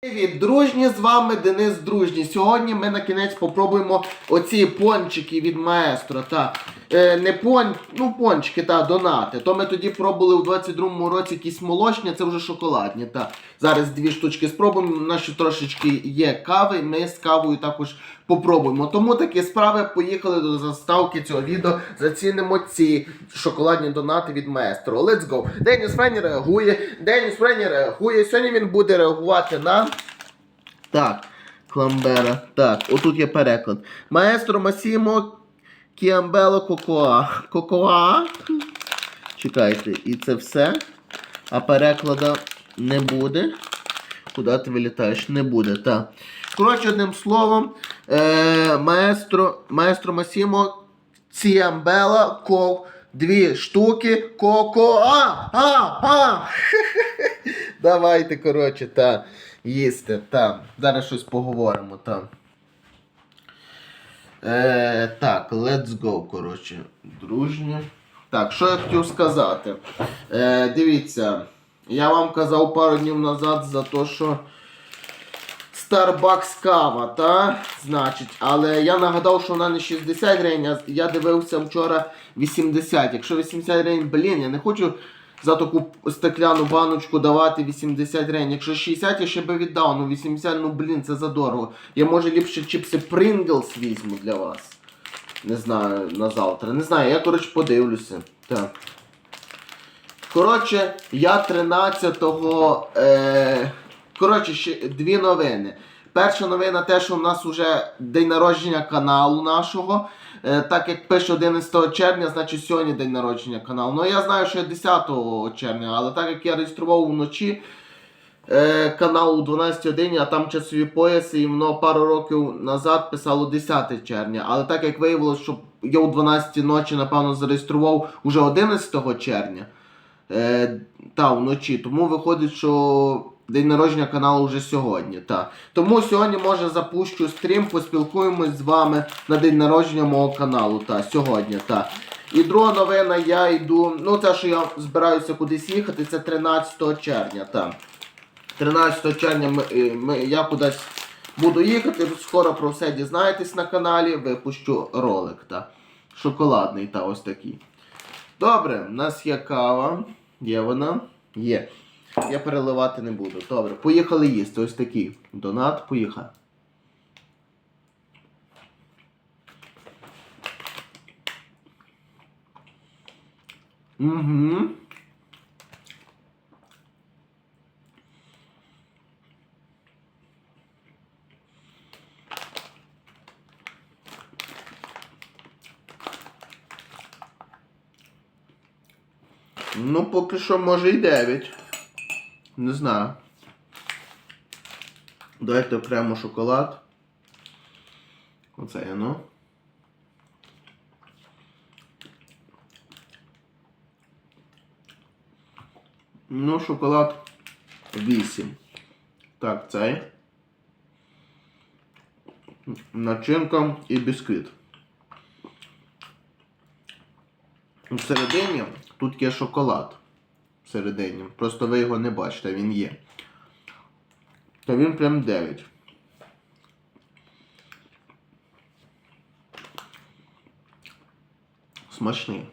Привіт, дружні, з вами Денис Дружній. Сьогодні ми на кінець попробуємо оці пончики від маестро. Та, е, не пон, ну пончики, та, донати. То ми тоді пробували у 22-му році якісь молочні, це вже шоколадні. Та. Зараз дві штучки спробуємо. У нас ще трошечки є кави, ми з кавою також попробуємо. Тому такі справи поїхали до заставки цього відео. Зацінимо ці шоколадні донати від маестро. Let's go. Деніс Френі реагує. Деніс Френі реагує. Сьогодні він буде реагувати на. Так, Кламбера. Так, отут є переклад. Маестро Масімо Кіамбело Кокоа. Кокоа. Чекайте, і це все. А переклада не буде. Куди ти вилітаєш? Не буде, так. Коротше, одним словом, е, маестро, маестро Масімо Ціамбела Ков. Дві штуки Кокоа. А, а. Давайте, коротше, та, їсти, та. Зараз щось поговоримо, та. Е, так, let's go, коротше. Дружні. Так, що я хотів сказати? Е, дивіться, я вам казав пару днів назад за те, що Starbucks кава, та? Значить, але я нагадав, що вона не 60 гривень, а я дивився вчора 80. Якщо 80 гривень, блін, я не хочу за таку стекляну баночку давати 80 гривень. Якщо 60, я ще би віддав, ну 80, ну блін, це задорого. Я може ліпше чіпси Pringles візьму для вас. Не знаю, на завтра. Не знаю, я коротше подивлюся. Так. Коротше, я 13-го. Е... Коротше, ще дві новини. Перша новина те, що в нас вже день народження каналу нашого. Е, так як пише 11 червня, значить сьогодні день народження каналу. Ну я знаю, що 10 червня, але так як я реєстрував вночі е, канал у 12 годині, а там часові пояси, і воно пару років назад писало 10 червня. Але так як виявилося, що я у 12 ночі, напевно, зареєстрував уже 11 червня. Е, та, вночі. Тому виходить, що день народження каналу вже сьогодні. Та. Тому сьогодні, може, запущу стрім, поспілкуємось з вами на день народження мого каналу. Та, сьогодні. Та. І друга новина, я йду. Ну, це, що я збираюся кудись їхати, це 13 червня. Та. 13 червня ми, е, ми, я кудись буду їхати. Скоро про все дізнаєтесь на каналі, випущу ролик. Та. Шоколадний та ось такий. Добре, у нас є кава. Є вона? Є. Я переливати не буду. Добре, поїхали їсти. Ось такий. Донат, поїхали. Угу. Ну, поки що може і 9. Не знаю. Давайте окремо шоколад. Оце я, ну. Ну, шоколад 8. Так, цей. Начинка і бісквіт. Всередині тут є шоколад. Всередині. Просто ви його не бачите, він є. То він прям 9. Смачний.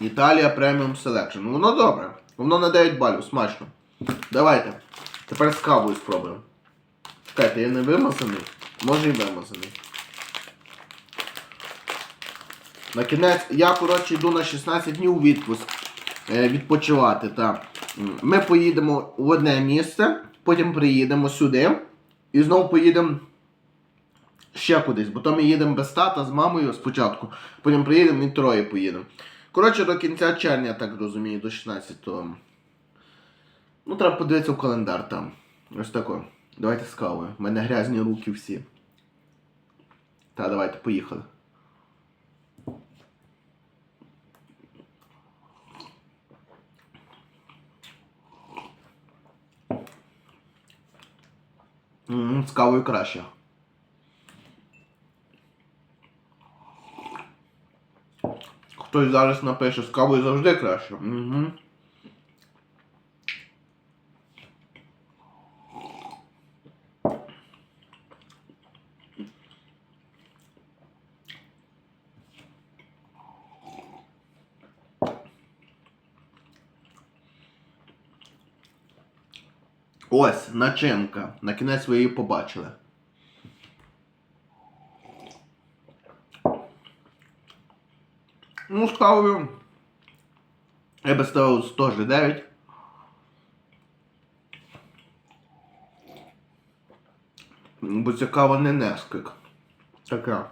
Італія преміум селекшн. Ну воно добре. Воно на 9 балів, смачно. Давайте. Тепер з кавою спробуємо. Чекайте, я не вимазаний. Може і вимазаний. На кінець, я, коротше, йду на 16 днів відпуск е, відпочивати. Та. Ми поїдемо в одне місце, потім приїдемо сюди і знову поїдемо ще кудись, бо то ми їдемо без тата з мамою спочатку, потім приїдемо і троє поїдемо. Коротше, до кінця червня, я так розумію, до 16-го. Ну, треба подивитися в календар там. Ось тако. Давайте з кавою. У мене грязні руки всі. Та, давайте, поїхали. М, З кавою краще. Хтось зараз напише, з кавою завжди краще. Угу. Ось начинка. На кінець ви її побачили. Ну, ставлю. Я би ставив теж 9. Бо цікаво не нескик. Така.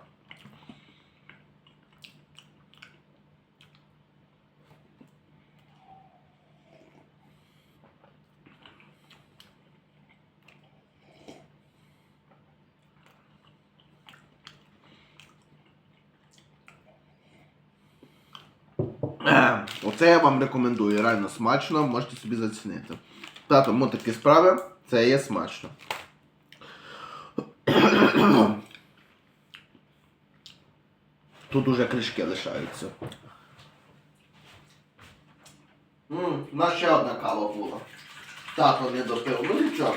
Оце я вам рекомендую. Реально смачно, можете собі зацінити. Та тому такі справи, це є смачно. Тут уже кришки лишаються. У нас ще одна кава була. Тато не допив. Ну нічого.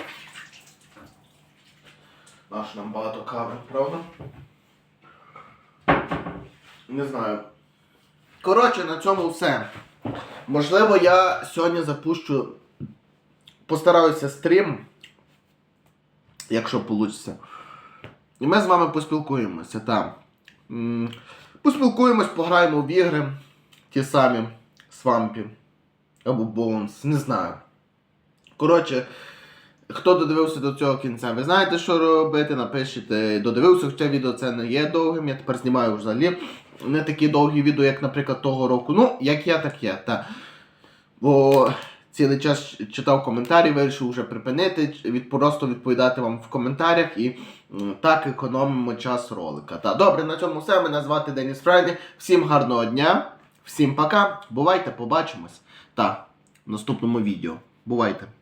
Наш нам багато кави, правда? Не знаю. Коротше, на цьому все. Можливо, я сьогодні запущу. Постараюся стрім, якщо вийде. І ми з вами поспілкуємося там. Поспілкуємось, пограємо в ігри. Ті самі свампі. Або Bones, не знаю. Коротше, хто додивився до цього кінця, ви знаєте, що робити, напишіть. Додивився, хоча відео це не є довгим, я тепер знімаю взагалі. Не такі довгі відео, як, наприклад, того року. Ну, як я, так я. Та. Бо цілий час читав коментарі, вирішив вже припинити, від, просто відповідати вам в коментарях і так економимо час ролика. Та добре, на цьому все. Мене звати Деніс Фрайді. Всім гарного дня, всім пока. Бувайте, побачимось. Та в наступному відео. Бувайте.